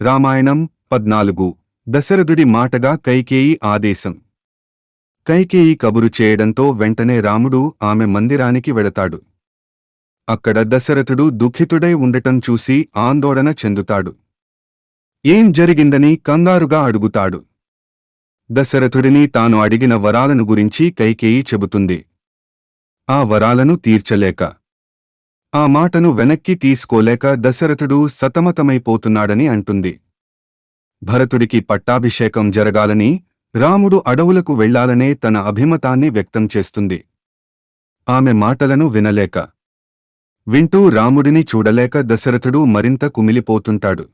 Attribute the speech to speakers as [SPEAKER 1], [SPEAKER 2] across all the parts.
[SPEAKER 1] రామాయణం పద్నాలుగు. దశరథుడి మాటగా కైకేయి ఆదేశం. కైకేయి కబురు చేయడంతో వెంటనే రాముడు ఆమె మందిరానికి వెడతాడు. అక్కడ దశరథుడు దుఃఖితుడై ఉండటం చూసి ఆందోళన చెందుతాడు. ఏం జరిగిందని కంగారుగా అడుగుతాడు. దశరథుడిని తాను అడిగిన వరాలను గురించి కైకేయి చెబుతుంది. ఆ వరాలను తీర్చలేక ఆ మాటను వెనక్కి తీసుకోలేక దశరథుడు సతమతమైపోతున్నాడని అంటుంది. భరతుడికి పట్టాభిషేకం జరగాలని రాముడు అడవులకు వెళ్ళాలనే తన అభిమతాన్ని వ్యక్తం చేస్తుంది. ఆమె మాటలను వినలేక. వింటూ రాముడిని చూడలేక దశరథుడు మరింత కుమిలిపోతుంటాడు.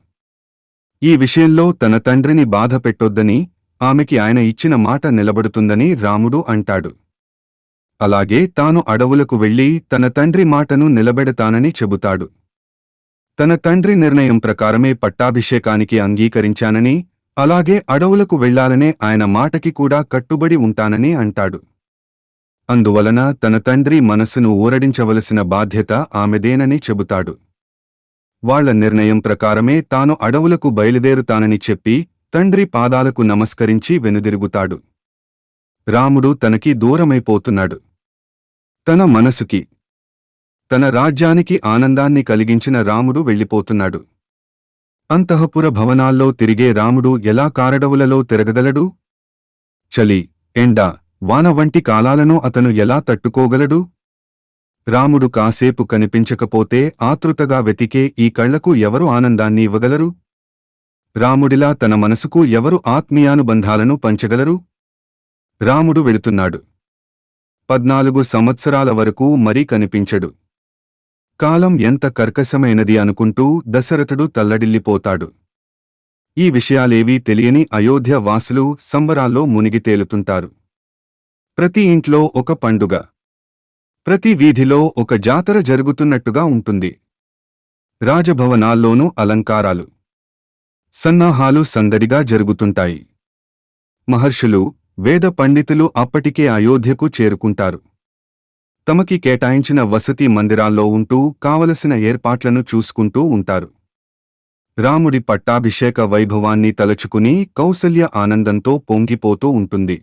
[SPEAKER 1] ఈ విషయంలో తన తండ్రిని బాధ పెట్టొద్దని ఆమెకి ఆయన ఇచ్చిన మాట నిలబడుతుందని రాముడు అంటాడు. అలాగే తాను అడవులకు వెళ్ళి తన తండ్రి మాటను నిలబెడతానని చెబుతాడు. తన తండ్రి నిర్ణయం ప్రకారమే పట్టాభిషేకానికి అంగీకరించానని అలాగే అడవులకు వెళ్ళాలనే ఆయన మాటకి కూడా కట్టుబడి ఉంటానని అంటాడు. అందువలన తన తండ్రి మనసును ఊరడించవలసిన బాధ్యత ఆమెదేనని చెబుతాడు. వాళ్ళ నిర్ణయం ప్రకారమే తాను అడవులకు బయలుదేరుతానని చెప్పి తండ్రి పాదాలకు నమస్కరించి వెనుదిరుగుతాడు. రాముడు తనకి దూరమైపోతున్నాడు. తన మనసుకి తన రాజ్యానికి ఆనందాన్ని కలిగించిన రాముడు వెళ్ళిపోతున్నాడు. అంతఃపుర భవనాల్లో తిరిగే రాముడు ఎలా కారడవులలో తిరగగలడు? చలి ఎండ వాన వంటి కాలాలను అతను ఎలా తట్టుకోగలడు? రాముడు కాసేపు కనిపించకపోతే ఆతృతగా వెతికే ఈ కళ్ళకు ఎవరు ఆనందాన్ని ఇవ్వగలరు? రాముడిలా తన మనసుకు ఎవరు ఆత్మీయానుబంధాలను పంచగలరు? రాముడు వెళుతున్నాడు. పద్నాలుగు సంవత్సరాల వరకు మరీ కనిపించడు. కాలం ఎంత కర్కశమైనది అనుకుంటూ దశరథుడు తల్లడిల్లిపోతాడు. ఈ విషయాలేవీ తెలియని అయోధ్య వాసులు సంబరాల్లో మునిగి తేలుతుంటారు. ప్రతి ఇంట్లో ఒక పండుగ. ప్రతి వీధిలో ఒక జాతర జరుగుతున్నట్టుగా ఉంటుంది. రాజభవనాల్లోనూ అలంకారాలు. సన్నాహాలు సందడిగా జరుగుతుంటాయి. మహర్షులు వేద పండితులు అప్పటికే అయోధ్యకు చేరుకుంటారు. తమకి కేటాయించిన వసతి మందిరాల్లో ఉంటూ కావలసిన ఏర్పాట్లను చూసుకుంటూ ఉంటారు. రాముడి పట్టాభిషేక వైభవాన్ని తలచుకుని కౌసల్య ఆనందంతో పొంగిపోతూ ఉంటుంది.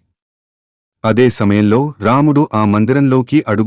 [SPEAKER 1] అదే సమయంలో రాముడు ఆ మందిరంలోకి అడుగు